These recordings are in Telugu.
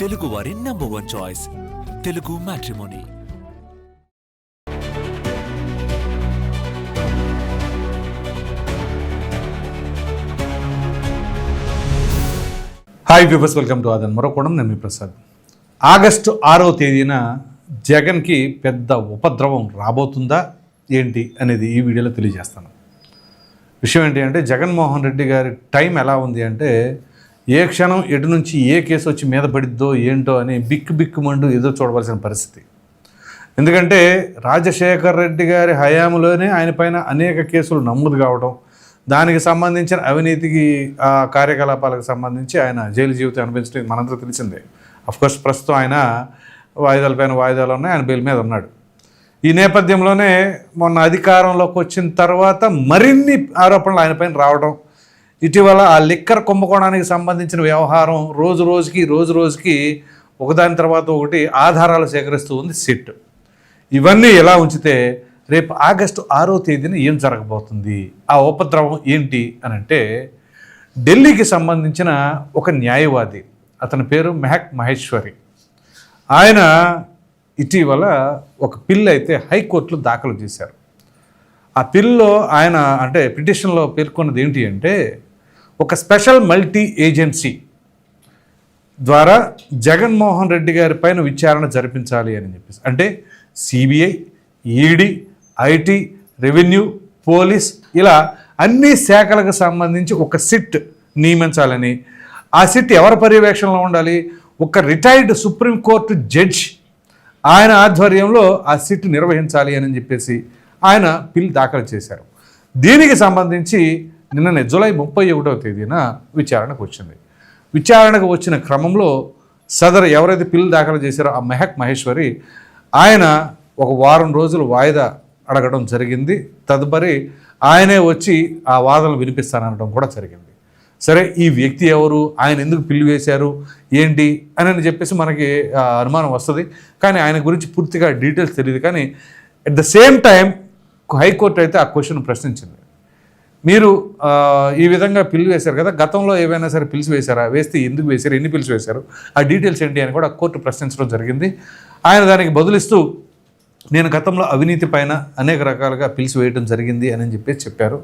తెలుగు వారి number one choice Telugu matrimony hi viewers welcome to Aadhan మరొకడం నేను మీ ప్రసాద్. ఆగస్టు ఆరో తేదీన జగన్కి పెద్ద ఉపద్రవం రాబోతుందా ఏంటి అనేది ఈ వీడియోలో తెలియజేస్తాను. విషయం ఏంటి అంటే జగన్మోహన్ రెడ్డి గారి టైం ఎలా ఉంది అంటే ఏ క్షణం ఎటు నుంచి ఏ కేసు వచ్చి మీద పడిద్దో ఏంటో అని బిక్కు బిక్కుమండు ఎదురు చూడవలసిన పరిస్థితి. ఎందుకంటే రాజశేఖర్ రెడ్డి గారి హయాంలోనే ఆయన పైన అనేక కేసులు నమోదు కావడం దానికి సంబంధించిన అవినీతికి ఆ, కార్యకలాపాలకు సంబంధించి ఆయన జైలు జీవితం అనిపించడం మనందరూ తెలిసిందే. అఫ్కోర్స్ ప్రస్తుతం ఆయన వాయిదాల పైన వాయిదాలు ఉన్నాయి ఆయన బెయిల్ మీద ఉన్నాడు. ఈ నేపథ్యంలోనే మొన్న అధికారంలోకి వచ్చిన తర్వాత మరిన్ని ఆరోపణలు ఆయన పైన రావడం ఇటీవల ఆ లిక్కర్ కుంభకోణానికి సంబంధించిన వ్యవహారం రోజు రోజుకి రోజు రోజుకి ఒకదాని తర్వాత ఒకటి ఆధారాలు సేకరిస్తూ ఉంది సిట్. ఇవన్నీ ఎలా ఉంచితే రేపు ఆగస్టు ఆరో తేదీన ఏం జరగబోతుంది? ఆ ఉపద్రవం ఏంటి అని అంటే ఢిల్లీకి సంబంధించిన ఒక న్యాయవాది అతని పేరు మెహక్ మహేశ్వరి. ఆయన ఇటీవల ఒక పిల్ అయితే హైకోర్టులో దాఖలు చేశారు. ఆ పిల్లో ఆయన అంటే పిటిషన్లో పేర్కొన్నది ఏంటి అంటే ఒక స్పెషల్ మల్టీ ఏజెన్సీ ద్వారా జగన్మోహన్ రెడ్డి గారి పైన విచారణ జరిపించాలి అని చెప్పేసి. అంటే CBI ED IT revenue police ఇలా అన్ని శాఖలకు సంబంధించి ఒక సిట్ నియమించాలని. ఆ సిట్ ఎవరి పర్యవేక్షణలో ఉండాలి? ఒక రిటైర్డ్ సుప్రీంకోర్టు జడ్జ్ ఆయన ఆధ్వర్యంలో ఆ సిట్ నిర్వహించాలి అని చెప్పేసి ఆయన పిల్ దాఖలు చేశారు. దీనికి సంబంధించి నిన్ననే జూలై ముప్పై ఒకటవ తేదీన విచారణకు వచ్చింది. విచారణకు వచ్చిన క్రమంలో సదరు ఎవరైతే పిల్లు దాఖలు చేశారో ఆ మెహక్ మహేశ్వరి ఆయన ఒక వారం రోజులు వాయిదా అడగడం జరిగింది. తదుపరి ఆయనే వచ్చి ఆ వాదనలు వినిపిస్తానడం కూడా జరిగింది. సరే ఈ వ్యక్తి ఎవరు? ఆయన ఎందుకు పిల్లి వేశారు? ఏంటి? అని అని చెప్పేసి మనకి అనుమానం వస్తుంది. కానీ ఆయన గురించి పూర్తిగా డీటెయిల్స్ తెలియదు కానీ at the same time high court అయితే ఆ క్వశ్చన్ ప్రశ్నించింది. మీరు ఈ విధంగా పిల్లు వేశారు కదా గతంలో ఏవైనా సరే పిలిచి వేశారా? వేస్తే ఎందుకు వేశారు? ఎన్ని పిలిచి వేశారు? ఆ డీటెయిల్స్ ఏంటి అని కూడా కోర్టు ప్రశ్నించడం జరిగింది. ఆయన దానికి బదులిస్తూ నేను గతంలో అవినీతి పైన అనేక రకాలుగా పిలిచి వేయడం జరిగింది అని చెప్పేసి చెప్పారు.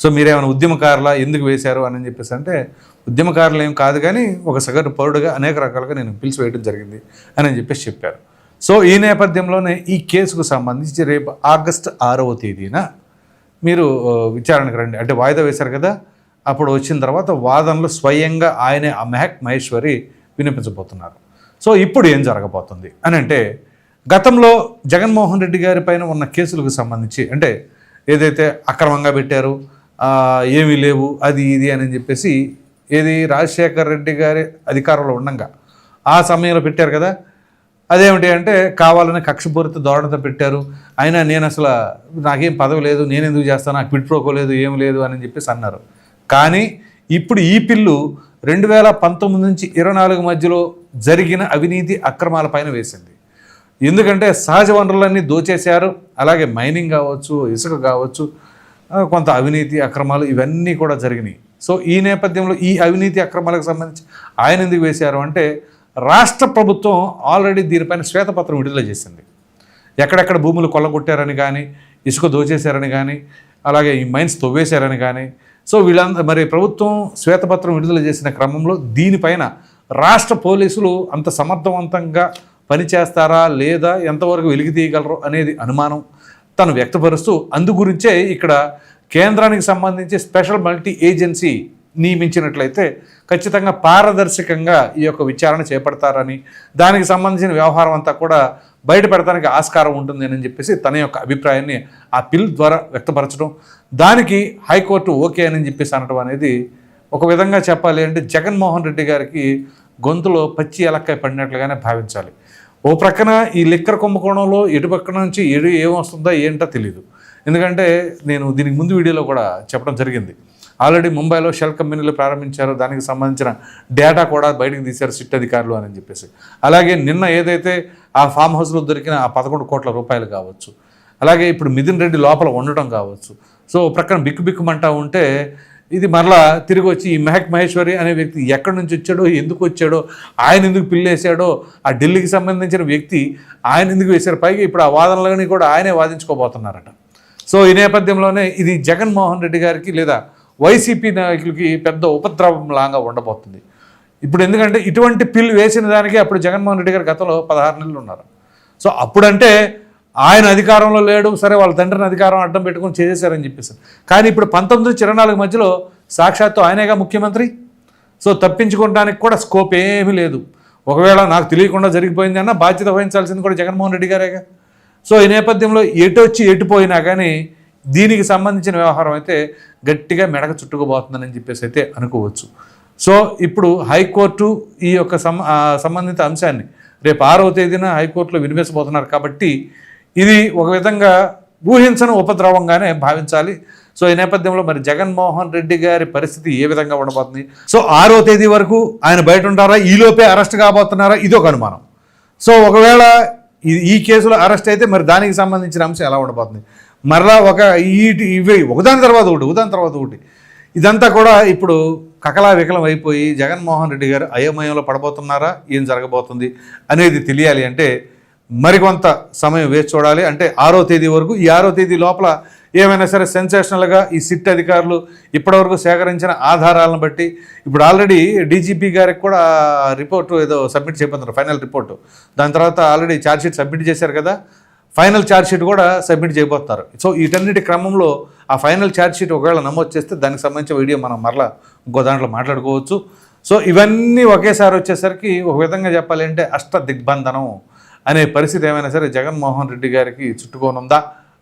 సో మీరేమైనా ఉద్యమకారుల? ఎందుకు వేశారు? అని చెప్పేసి అంటే ఉద్యమకారులు ఏం కాదు కానీ ఒక సగటు పౌరుడుగా అనేక రకాలుగా నేను పిలిచి వేయడం జరిగింది అని చెప్పేసి చెప్పారు. సో ఈ నేపథ్యంలోనే ఈ కేసుకు సంబంధించి రేపు ఆగస్టు ఆరవ తేదీన మీరు విచారణకు రండి. అంటే వాయిదా వేశారు కదా అప్పుడు వచ్చిన తర్వాత వాదనలు స్వయంగా ఆయనే ఆ మెహక్ మహేశ్వరి వినిపించబోతున్నారు. సో ఇప్పుడు ఏం జరగబోతుంది అని అంటే గతంలో జగన్మోహన్ రెడ్డి గారి పైన ఉన్న కేసులకు సంబంధించి అంటే ఏదైతే అక్రమంగా పెట్టారు ఏమీ లేవు అది ఇది అని చెప్పేసి ఏది రాజశేఖర్ రెడ్డి గారి అధికారంలో ఉండంగా ఆ సమయంలో పెట్టారు కదా అదేమిటి అంటే కావాలని కక్షపూరిత ధోరణితో పెట్టారు. అయినా నేను అసలు నాకేం పదవి లేదు నేను ఎందుకు చేస్తాను నాకు పిట్టుకోలేదు ఏం లేదు అని చెప్పేసి అన్నారు. కానీ ఇప్పుడు ఈ పిల్లు రెండు వేల పంతొమ్మిది నుంచి ఇరవై నాలుగు మధ్యలో జరిగిన అవినీతి అక్రమాల పైన వేసింది. ఎందుకంటే సహజ వనరులన్నీ దోచేశారు. అలాగే మైనింగ్ కావచ్చు ఇసుక కావచ్చు కొంత అవినీతి అక్రమాలు ఇవన్నీ కూడా జరిగినాయి. సో ఈ నేపథ్యంలో ఈ అవినీతి అక్రమాలకు సంబంధించి ఆయన ఎందుకు వేశారు అంటే రాష్ట్ర ప్రభుత్వం ఆల్రెడీ దీనిపైన శ్వేతపత్రం విడుదల చేసింది. ఎక్కడెక్కడ భూములు కొల్లగొట్టారని కానీ ఇసుక దోచేశారని కానీ అలాగే ఈ మైన్స్ తవ్వేశారని కానీ సో వీళ్ళందరూ మరి ప్రభుత్వం శ్వేతపత్రం విడుదల చేసిన క్రమంలో దీనిపైన రాష్ట్ర పోలీసులు అంత సమర్థవంతంగా పనిచేస్తారా లేదా ఎంతవరకు వెలికి తీయగలరు అనేది అనుమానం తను వ్యక్తపరుస్తూ అందు గురించే ఇక్కడ కేంద్రానికి సంబంధించి స్పెషల్ మల్టీ ఏజెన్సీ నియమించినట్లయితే ఖచ్చితంగా పారదర్శకంగా ఈ యొక్క విచారణ చేపడతారని దానికి సంబంధించిన వ్యవహారం అంతా కూడా బయట పెడతానికి ఆస్కారం ఉంటుంది అని చెప్పేసి తన యొక్క అభిప్రాయాన్ని ఆ పిల్ ద్వారా వ్యక్తపరచడం దానికి హైకోర్టు ఓకే అని చెప్పేసి అనడం అనేది ఒక విధంగా చెప్పాలి అంటే జగన్మోహన్ రెడ్డి గారికి గొంతులో పచ్చి ఎలక్కాయ పడినట్లుగానే భావించాలి. ఓ ప్రక్కన ఈ లిక్కర్ కుంభకోణంలో ఎటు పక్కన నుంచి ఎడు ఏమొస్తుందో ఏంటో తెలియదు ఎందుకంటే నేను దీనికి ముందు వీడియోలో కూడా చెప్పడం జరిగింది. ఆల్రెడీ ముంబైలో షెల్ కంపెనీలు ప్రారంభించారు. దానికి సంబంధించిన డేటా కూడా బయటకు తీశారు సిట్ అధికారులు అని చెప్పేసి. అలాగే నిన్న ఏదైతే ఆ ఫామ్ హౌస్లో దొరికిన ఆ పదకొండు కోట్ల రూపాయలు కావచ్చు అలాగే ఇప్పుడు మిథున్ రెడ్డి లోపల ఉండటం కావచ్చు. సో ప్రక్కన బిక్కు బిక్కుమంటా ఉంటే ఇది మరలా తిరిగి వచ్చి ఈ మెహక్ మహేశ్వరి అనే వ్యక్తి ఎక్కడి నుంచి వచ్చాడో ఎందుకు వచ్చాడో ఆయన ఎందుకు పిల్లేశాడో ఆ ఢిల్లీకి సంబంధించిన వ్యక్తి ఆయన ఎందుకు వేశారు? పైగా ఇప్పుడు ఆ వాదనలని కూడా ఆయనే వాదించుకోబోతున్నారట. సో ఈ నేపథ్యంలోనే ఇది జగన్మోహన్ రెడ్డి గారికి లేదా వైసీపీ నాయకులకి పెద్ద ఉపద్రవం లాగా ఉండబోతుంది. ఇప్పుడు ఎందుకంటే ఇటువంటి పిల్ వేసిన దానికి అప్పుడు జగన్మోహన్ రెడ్డి గారు గతంలో పదహారు నెలలు ఉన్నారు. సో అప్పుడంటే ఆయన అధికారంలో లేడు సరే వాళ్ళ తండ్రిని అధికారం అడ్డం పెట్టుకొని చేసేశారని చెప్పేసారు కానీ ఇప్పుడు పంతొమ్మిది చిరణాలకు నాలుగు మధ్యలో సాక్షాత్తు ఆయనేగా ముఖ్యమంత్రి. సో తప్పించుకోవడానికి కూడా స్కోప్ ఏమీ లేదు. ఒకవేళ నాకు తెలియకుండా జరిగిపోయింది అన్న బాధ్యత వహించాల్సింది కూడా జగన్మోహన్ రెడ్డి గారేగా. సో ఈ నేపథ్యంలో ఎటు వచ్చి ఎటు పోయినా కానీ దీనికి సంబంధించిన వ్యవహారం అయితే గట్టిగా మెడక చుట్టుకుపోతుందని చెప్పేసి అయితే అనుకోవచ్చు. సో ఇప్పుడు హైకోర్టు ఈ యొక్క సంబంధిత అంశాన్ని రేపు ఆరవ తేదీన హైకోర్టులో వినిపించబోతున్నారు కాబట్టి ఇది ఒక విధంగా ఊహించని ఉపద్రవంగానే భావించాలి. సో ఈ నేపథ్యంలో మరి జగన్మోహన్ రెడ్డి గారి పరిస్థితి ఏ విధంగా ఉండబోతుంది? సో ఆరో తేదీ వరకు ఆయన బయట ఉంటారా? ఈలోపే అరెస్ట్ కాబోతున్నారా? ఇది ఒక అనుమానం. సో ఒకవేళ ఈ కేసులో అరెస్ట్ అయితే మరి దానికి సంబంధించిన అంశం ఎలా ఉండబోతుంది? మరలా ఒక ఈ ఇవి ఒకదాని తర్వాత ఒకటి ఒకదాని తర్వాత ఒకటి. ఇదంతా కూడా ఇప్పుడు కకలా వికలం అయిపోయి జగన్మోహన్ రెడ్డి గారు అయోమయంలో పడబోతున్నారా? ఏం జరగబోతుంది అనేది తెలియాలి అంటే మరికొంత సమయం వేచి చూడాలి. అంటే ఆరో తేదీ వరకు ఈ ఆరో తేదీ లోపల ఏమైనా సరే సెన్సేషనల్గా ఈ సిట్ అధికారులు ఇప్పటివరకు సేకరించిన ఆధారాలను బట్టి ఇప్పుడు ఆల్రెడీ డీజీపీ గారికి కూడా రిపోర్టు ఏదో సబ్మిట్ చేయబోతున్నారు ఫైనల్ రిపోర్టు. దాని తర్వాత ఆల్రెడీ ఛార్జ్షీట్ సబ్మిట్ చేశారు కదా ఫైనల్ ఛార్జ్షీట్ కూడా సబ్మిట్ చేయబోతున్నారు సో వీటన్నిటి క్రమంలో ఆ ఫైనల్ ఛార్జ్షీట్ ఒకవేళ నమోదు చేస్తే దానికి సంబంధించిన వీడియో మనం మరలా ఇంకో దాంట్లో మాట్లాడుకోవచ్చు. సో ఇవన్నీ ఒకేసారి వచ్చేసరికి ఒక విధంగా చెప్పాలి అంటే అష్ట దిగ్బంధనం అనే పరిస్థితి ఏమైనా సరే జగన్మోహన్ రెడ్డి గారికి చుట్టుకోనుందా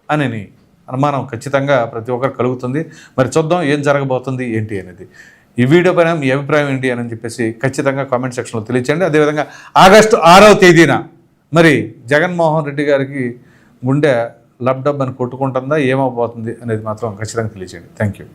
అని అనుమానం ఖచ్చితంగా ప్రతి ఒక్కరు కలుగుతుంది. మరి చూద్దాం ఏం జరగబోతుంది ఏంటి అనేది. ఈ వీడియో పైన మీ అభిప్రాయం ఏంటి అని చెప్పేసి ఖచ్చితంగా కామెంట్ సెక్షన్లో తెలియచేయండి. అదేవిధంగా ఆగస్టు ఆరవ తేదీన మరి జగన్మోహన్ రెడ్డి గారికి గుండె లబ్డబ్ అని కొట్టుకుంటుందా? ఏమవబోతుంది అనేది మాత్రం ఖచ్చితంగా తెలియజేయండి. Thank you